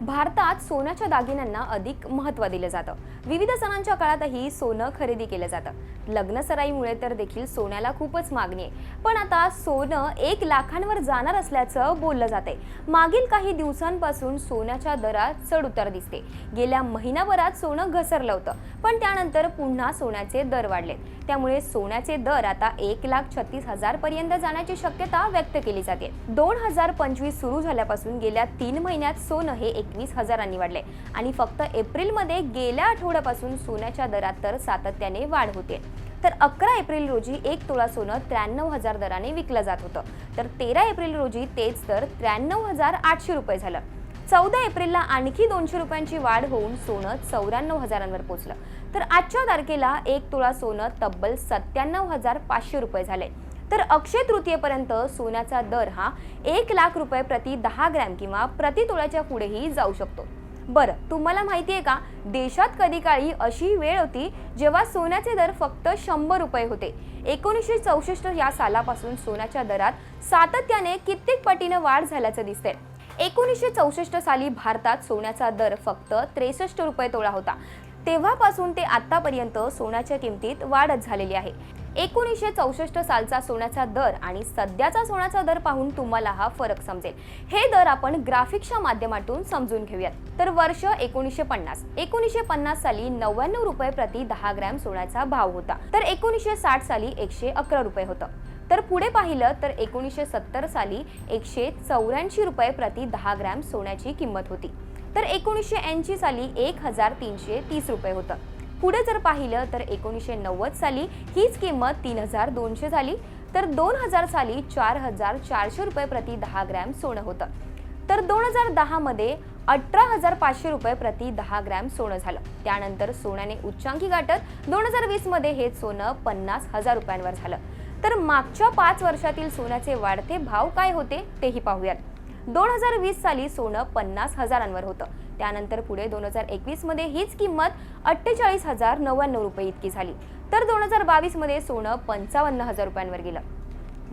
भारतात सोन्याच्या दागिन्यांना अधिक महत्त्व दिलं जातं. विविध सणांच्या काळातही सोनं खरेदी केलं जातं. लग्नसराईमुळे तर देखील सोन्याला खूपच मागणी आहे. पण आता सोनं एक लाखांवर जाणार असल्याचं बोललं जाते मागील काही दिवसांपासून सोन्याच्या दरात चढ उतार दिसते. गेल्या महिनाभरात सोनं घसरलं होतं. पण त्यानंतर पुन्हा सोन्याचे दर वाढलेत. त्यामुळे सोन्याचे दर आता एक लाख छत्तीस हजार पर्यंत जाण्याची शक्यता व्यक्त केली जाते. दोन हजार पंचवीस सुरू झाल्यापासून गेल्या तीन महिन्यात सोनं हे एकवीस हजारांनी वाढले आणि फक्त एप्रिलमध्ये गेल्या आठवड्यापासून सोन्याच्या दरात तर सातत्याने वाढ होते. तर अकरा एप्रिल रोजी एक तोळा सोनं त्र्याण्णव हजार दराने विकलं जात होतं. तर तेरा एप्रिल रोजी तेच दर त्र्याण्णव हजार आठशे रुपये झालं. चौदा एप्रिलला आणखी दोनशे रुपयांची वाढ होऊन सोनं चौऱ्याण्णव हजारांवर पोहोचलं तर आजच्या तारखेला एक तोळा सोनं तब्बल सत्त्याण्णव हजार पाचशे रुपये झाले. तर अक्षय तृतीयेपर्यंत सोन्याचा दर हा एक लाख रुपये प्रति दहा ग्रॅम किंवा प्रति तोळ्याच्या पुढेही जाऊ शकतो. बरं तुम्हाला माहिती आहे का देशात कधी काळी अशी वेळ होती जेव्हा सोन्याचे दर फक्त शंभर रुपये होते. एकोणीसशे चौसष्ट या सालापासून सोन्याच्या दरात सातत्याने कित्येक पटीनं वाढ झाल्याचं दिसतंय. एकोणीसशे चौसष्ट साली भारतात सोन्याचा दर फक्त त्रेसष्ट रुपये तोळा होता. तेव्हापासून ते आतापर्यंत सोन्याच्या किमतीत वाढच झालेली आहे. एकोणीसशे चौसष्ट सालचा सोन्याचा दर आणि सध्याचा सोन्याचा दर पाहून तुम्हाला हा फरक समजेल. हे दर आपण ग्राफिक्सच्या माध्यमातून समजून घेऊयात. तर वर्ष एकोणीसशे पन्नास. एकोणीसशे पन्नास साली नव्याण्णव रुपये प्रति दहा ग्रॅम सोन्याचा भाव होता. तर एकोणीसशे साठ साली एकशे अकरा रुपये होतं. तर पुढे पाहिलं तर एकोणीसशे सत्तर साली एकशे चौऱ्याऐंशी रुपये प्रति दहा ग्रॅम सोन्याची किंमत होती. तर एकोणीसशे ऐंशी साली एक हजार तीनशे तीस रुपये होतं. पुढे जर पाहिलं तर एकोणीसशे नव्वद साली हीच किंमत तीन हजार दोनशे झाली. तर दोन हजार साली चार हजार चारशे रुपये प्रति दहा ग्रॅम सोनं होतं. तर दोन हजार दहामध्ये अठरा हजार पाचशे रुपये प्रति दहा ग्रॅम सोनं झालं. त्यानंतर सोन्याने उच्चांकी गाठत दोन हजार वीसमध्ये हे सोनं पन्नास हजार रुपयांवर झालं. तर मागच्या पाच वर्षातील सोन्याचे वाढते भाव काय होते तेही पाहूयात. दोन हजार वीस साली सोनं पन्नास हजारांवर होतं. त्यानंतर पुढे दोन हजार एकवीसमध्ये हीच किंमत अठ्ठेचाळीस हजार नव्याण्णव रुपये इतकी झाली. तर दोन हजार बावीसमध्ये सोनं पंचावन्न हजार रुपयांवर गेलं.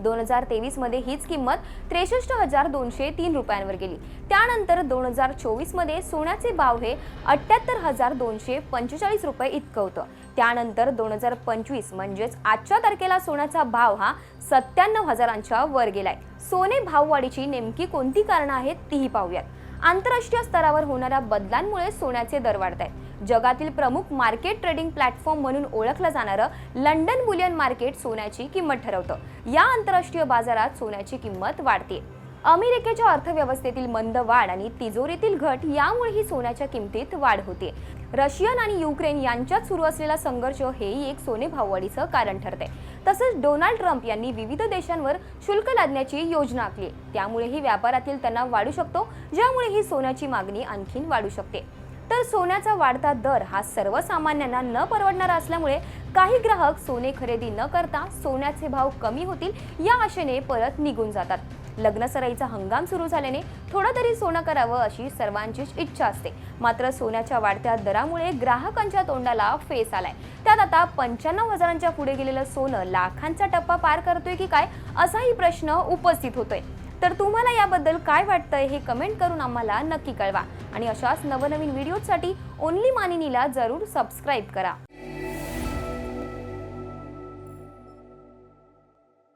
दोन हजार तेवीसमध्ये हीच किंमत त्रेसष्ट हजार दोनशे तीन रुपयांवर गेली. त्यानंतर दोन हजार चोवीसमध्ये सोन्याचे भाव हे अठ्ठ्याहत्तर हजार दोनशे पंचेचाळीस रुपये इतकं होतं. त्यानंतर दोन हजार पंचवीस म्हणजेच आजच्या तारखेला सोन्याचा भाव हा सत्त्याण्णव हजारांच्या वर गेलाय. सोने भाववाढीची नेमकी कोणती कारणं आहेत तीही पाहूयात. आंतरराष्ट्रीय स्तरावर होणाऱ्या बदलांमुळे सोन्याचे दर वाढत आहेत जगातील प्रमुख मार्केट ट्रेडिंग प्लॅटफॉर्म म्हणून ओळखलं जाणारं लंडन बुलियन मार्केट सोन्याची किंमत ठरवतं. या आंतरराष्ट्रीय बाजारात सोन्याची किंमत वाढते अमेरिकेच्या अर्थव्यवस्थेतील मंद वाढ आणि तिजोरीतील घट यामुळे ही सोन्याच्या किमतीत वाढ होते. रशियन आणि युक्रेन यांच्यात सुरू असलेला संघर्ष हेही एक सोने भाववाढीचं कारण ठरते तसंच डोनाल्ड ट्रम्प यांनी विविध देशांवर शुल्क लादण्याची योजना आखली. त्यामुळेही व्यापारातील तणाव वाढू शकतो ज्यामुळे ही सोन्याची मागणी आणखीन वाढू शकते. तर सोन्याचा वाढता दर हा सर्वसामान्यांना न परवडणारा असल्यामुळे काही ग्राहक सोने खरेदी न करता सोन्याचे भाव कमी होतील या आशेने परत निघून जातात. लग्नसराईचा हंगाम सुरू झाल्याने थोडं तरी सोनं करावं अशी सर्वांचीच इच्छा असते. मात्र सोन्याच्या वाढत्या दरामुळे ग्राहकांच्या तोंडाला फेस आलाय. त्यात आता पंच्याण्णव हजारांच्या पुढे गेलेलं सोनं लाखांचा टप्पा पार करतोय की काय असाही प्रश्न उपस्थित होतोय. तर तुम्हाला याबद्दल काय वाटतंय हे कमेंट करून आम्हाला नक्की कळवा. आणि अशाच नवनवीन व्हिडिओसाठी ओनली मानिनीला जरूर सबस्क्राईब करा.